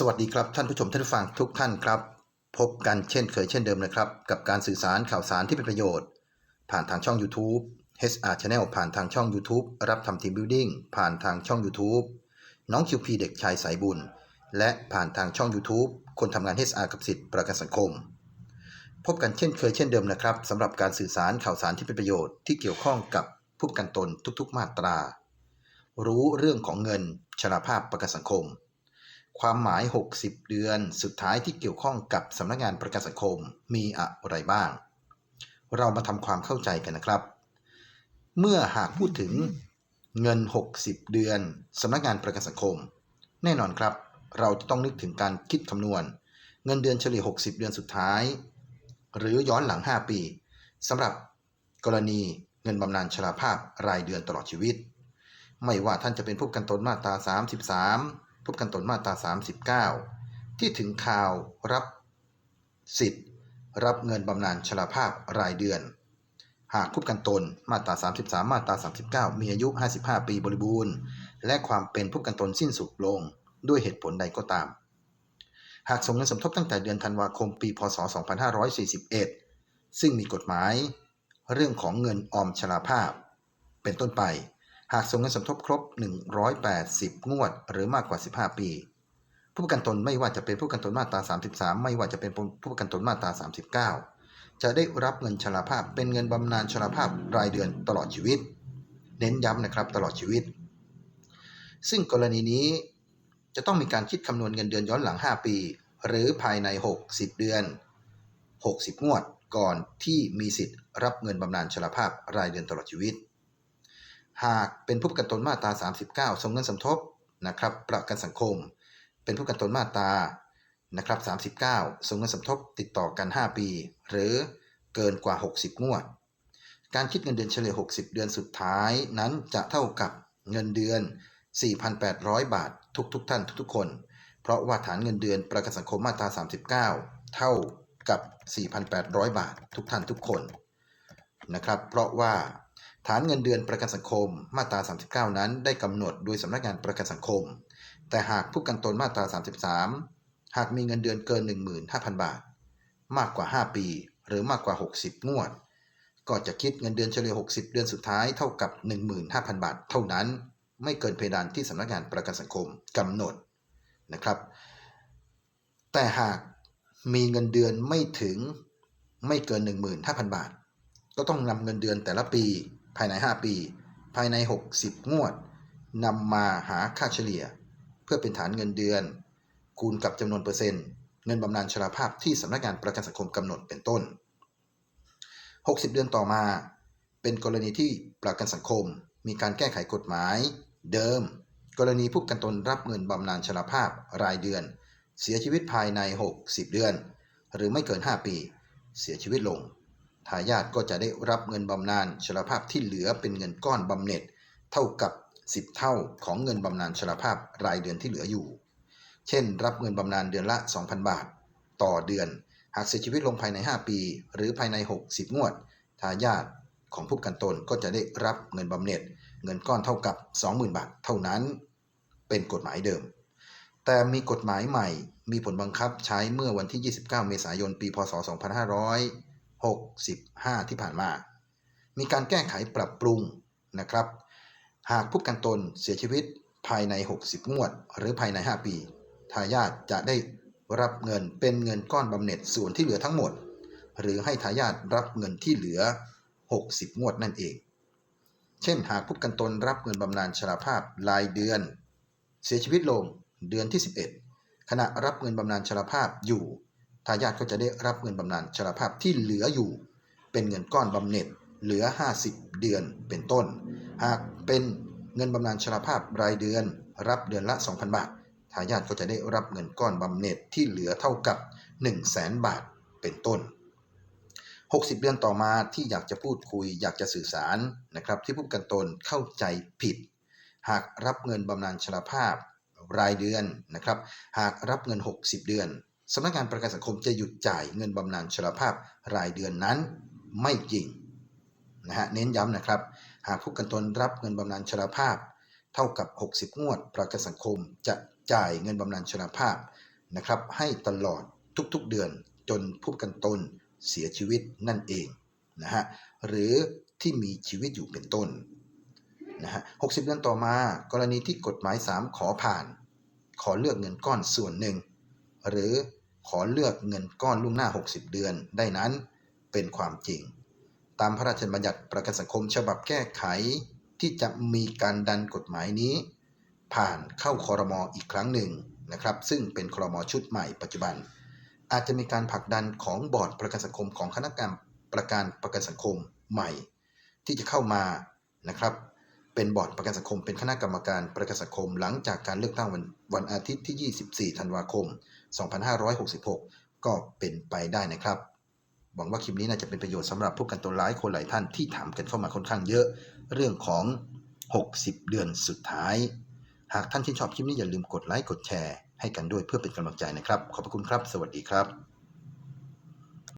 สวัสดีครับท่านผู้ชมท่านผู้ฟังทุกท่านครับ พบกันเช่นเคยเช่นเดิมนะครับ กับการสื่อสารข่าวสารที่เป็นประโยชน์ ผ่านทางช่อง YouTube HR Channel ผ่านทางช่อง YouTube รับทำทีมบิวดิ้งผ่านทางช่อง YouTube น้องคิวพีเด็กชายสายบุญ และผ่านทางช่อง YouTube คนทำงาน HR กับสิทธิประกันสังคม พบกันเช่นเคยเช่นเดิมนะครับสำหรับการสื่อสารข่าวสารที่เป็นประโยชน์ที่เกี่ยวข้องกับผู้ประกันตนทุก ๆ มาตรา รู้เรื่องของเงินชราภาพประกันสังคม ความหมาย 60 เดือนสุดท้ายที่เกี่ยวข้องกับสำนักงานประกันสังคมมีอะไรบ้าง เรามาทำความเข้าใจกันนะครับ เมื่อหากพูดถึงเงิน 60 เดือนสำนักงานประกันสังคม แน่นอนครับ เราจะต้องนึกถึงการคิดคำนวณ เงินเดือนเฉลี่ย 60 เดือนสุดท้าย หรือย้อนหลัง 5 ปีสำหรับกรณีเงินบำนาญชราภาพรายเดือนตลอดชีวิต ไม่ว่าท่านจะเป็นผู้กันตนมาตรา 33 ผู้ประกันตนมาตรา 39 ที่ถึงข่าวรับสิทธิ์ รับเงินบำนาญชราภาพรายเดือน หากผู้กันตนมาตรา 33 มาตรา 39 มีอายุ 55 ปีบริบูรณ์ และความเป็นผู้กันตนสิ้นสุดลงด้วยเหตุผลใดก็ตาม หากส่งเงินสมทบตั้งแต่เดือนธันวาคมปี พศ 2541 ซึ่งมีกฎหมาย เรื่องของเงินออมชราภาพ เป็นต้นไป หากส่งเงินสมทบครบ 180 งวด หรือมากกว่า 15 ปี ผู้ประกันตนไม่ว่าจะเป็นผู้ประกันตนมาตรา 33 ไม่ว่าจะเป็นผู้ประกันตนมาตรา 39 จะได้รับเงินชราภาพเป็นเงินบำนาญชราภาพรายเดือนตลอดชีวิต เน้นย้ำนะครับตลอดชีวิต ซึ่งกรณีนี้จะต้องมีการคิดคำนวณเงินเดือนย้อนหลัง 5 ปี หรือภายใน 60 เดือน 60 งวด ก่อนที่มีสิทธิ์รับเงินบำนาญชราภาพรายเดือนตลอดชีวิต หากเป็นผู้ประกันตนมาตรา 39 ส่งเงินสมทบนะครับประกันสังคม เป็นผู้ประกันตนมาตรานะครับ39 ส่งเงินสมทบติดต่อกัน 5 ปี หรือเกินกว่า 60 งวด การคิดเงินเดือนเฉลี่ย 60 เดือนสุดท้ายนั้นจะเท่ากับเงินเดือน 4,800 บาททุกๆทท่านทุกๆคน เพราะว่าฐานเงินเดือนประกันสังคมมาตรา 39 เท่ากับ 4,800 บาททุกท่านทุกคนนะครับ เพราะว่า ฐานเงินเดือนประกันสังคม มาตรา 39 นั้นได้กำหนดโดยสำนักงานประกันสังคม แต่หากผู้กันตนมาตรา 33 หากมีเงินเดือนเกิน 15,000 บาท มากกว่า 5 ปี หรือมากกว่า 60 งวด ก็จะคิดเงินเดือนเฉลี่ย 60 เดือนสุดท้ายเท่ากับ 15,000 บาท เท่านั้น ไม่เกินเพดานที่สำนักงานประกันสังคมกำหนดนะครับ แต่หากมีเงินเดือนไม่ถึงไม่เกิน 15,000 บาท ก็ต้องนำเงินเดือนแต่ละปี ภายใน 5 ปี ภายใน 60 งวดนำมาหาค่าเฉลี่ย เพื่อเป็นฐานเงินเดือน คูณกับจำนวนเปอร์เซ็นต์ เงินบำนาญชราภาพที่สำนักงานประกันสังคมกำหนดเป็นต้น 60 เดือนต่อมา เป็นกรณีที่ประกันสังคม มีการแก้ไขกฎหมาย เดิม กรณีผู้กันตนรับเงินบำนาญชราภาพรายเดือน เสียชีวิตภายใน 60 เดือน หรือไม่เกิน 5 ปี เสียชีวิตลง ทายาทก็จะได้รับเงินบำนาญชราภาพที่เหลือเป็นเงินก้อนบำเหน็จ เท่ากับ 10 เท่าของเงินบำนาญชราภาพรายเดือนที่เหลืออยู่ เช่น รับเงินบำนาญเดือนละ 2,000 บาท ต่อเดือน หากเสียชีวิตลงภายใน 5 ปี หรือภายใน 60 งวด ทายาทของผู้กันตนก็จะได้รับเงินบำเหน็จ เงินก้อนเท่ากับ 20,000 บาทเท่านั้น เป็นกฎหมายเดิม แต่มีกฎหมายใหม่ มีผลบังคับใช้เมื่อวันที่ 29 เมษายน ปี พศ 2565 ที่ผ่านมา มีการแก้ไขปรับปรุงนะครับ หากผู้กันตนเสียชีวิตภายใน 60 งวด หรือภายใน 5 ปี ทายาทจะได้รับเงินเป็นเงินก้อนบำเหน็จส่วนที่เหลือทั้งหมด หรือให้ทายาทรับเงินที่เหลือ 60 งวดนั่นเอง เช่นหากผู้กันตนรับเงินบำนาญชราภาพรายเดือน เสียชีวิตลงเดือนที่ 11 ขณะรับเงินบำนาญชราภาพอยู่ ทายาทก็จะได้รับเงินบำนาญชราภาพที่เหลืออยู่ เป็นเงินก้อนบำเหน็จเหลือ 50 เดือนเป็นต้น หากเป็นเงินบำนาญชราภาพรายเดือน รับเดือนละ 2,000 บาท ทายาทก็จะได้รับเงินก้อนบำเหน็จที่เหลือเท่ากับ 1 0 0 0 0แบาทเป็นต้น 60 เดือนต่อมาที่อยากจะพูดคุยอยากจะสื่อสารนะครับที่ผู้กันตนเข้าใจผิด หากรับเงินบำนาญชราภาพรายเดือนนะครับ หากรับเงิน 60 เดือน สำนักงานประกันสังคมจะหยุดจ่ายเงินบำนาญชราภาพรายเดือนนั้นไม่จริงนะฮะเน้นย้ำนะครับ หากผู้กันตนรับเงินบำนาญชราภาพ เท่ากับ 60 งวด ประกันสังคมจะจ่ายเงินบำนาญชราภาพนะครับ ให้ตลอดทุกๆเดือนจนผู้กันตนเสียชีวิตนั่นเองนะฮะหรือที่มีชีวิตอยู่เป็นต้นนะฮะ60เดือนต่อมา กรณีที่กฎหมาย 3 ขอผ่าน ขอเลือกเงินก้อนส่วนหนึ่ง หรือ ขอเลือกเงินก้อนล่วงหน้า 60 เดือนได้นั้นเป็นความจริง ตามพระราชบัญญัติประกันสังคมฉบับแก้ไขที่จะมีการดันกฎหมายนี้ ผ่านเข้าคอรมออีกครั้งหนึ่งนะครับ ซึ่งเป็นคอรมอชุดใหม่ปัจจุบัน อาจจะมีการผลักดันของบอร์ดประกันสังคมของคณะกรรมประกันประกันสังคมใหม่ ที่จะเข้ามานะครับ เป็นบอร์ดประกันสังคม เป็นคณะกรรมการประกันสังคม หลังจากการเลือกตั้งวันวันอาทิตย์ที่ 24 ธันวาคม 2566 ก็เป็นไปได้นะครับ หวังว่าคลิปนี้น่าจะเป็นประโยชน์สำหรับผู้กันตัวร้ายคนหลายท่านที่ถามกันเข้ามาค่อนข้างเยอะ เรื่องของ 60 เดือนสุดท้าย หากท่านชื่นชอบคลิปนี้อย่าลืมกดไลค์กดแชร์ให้กันด้วยเพื่อเป็นกำลังใจนะครับ ขอบพระคุณครับ สวัสดีครับ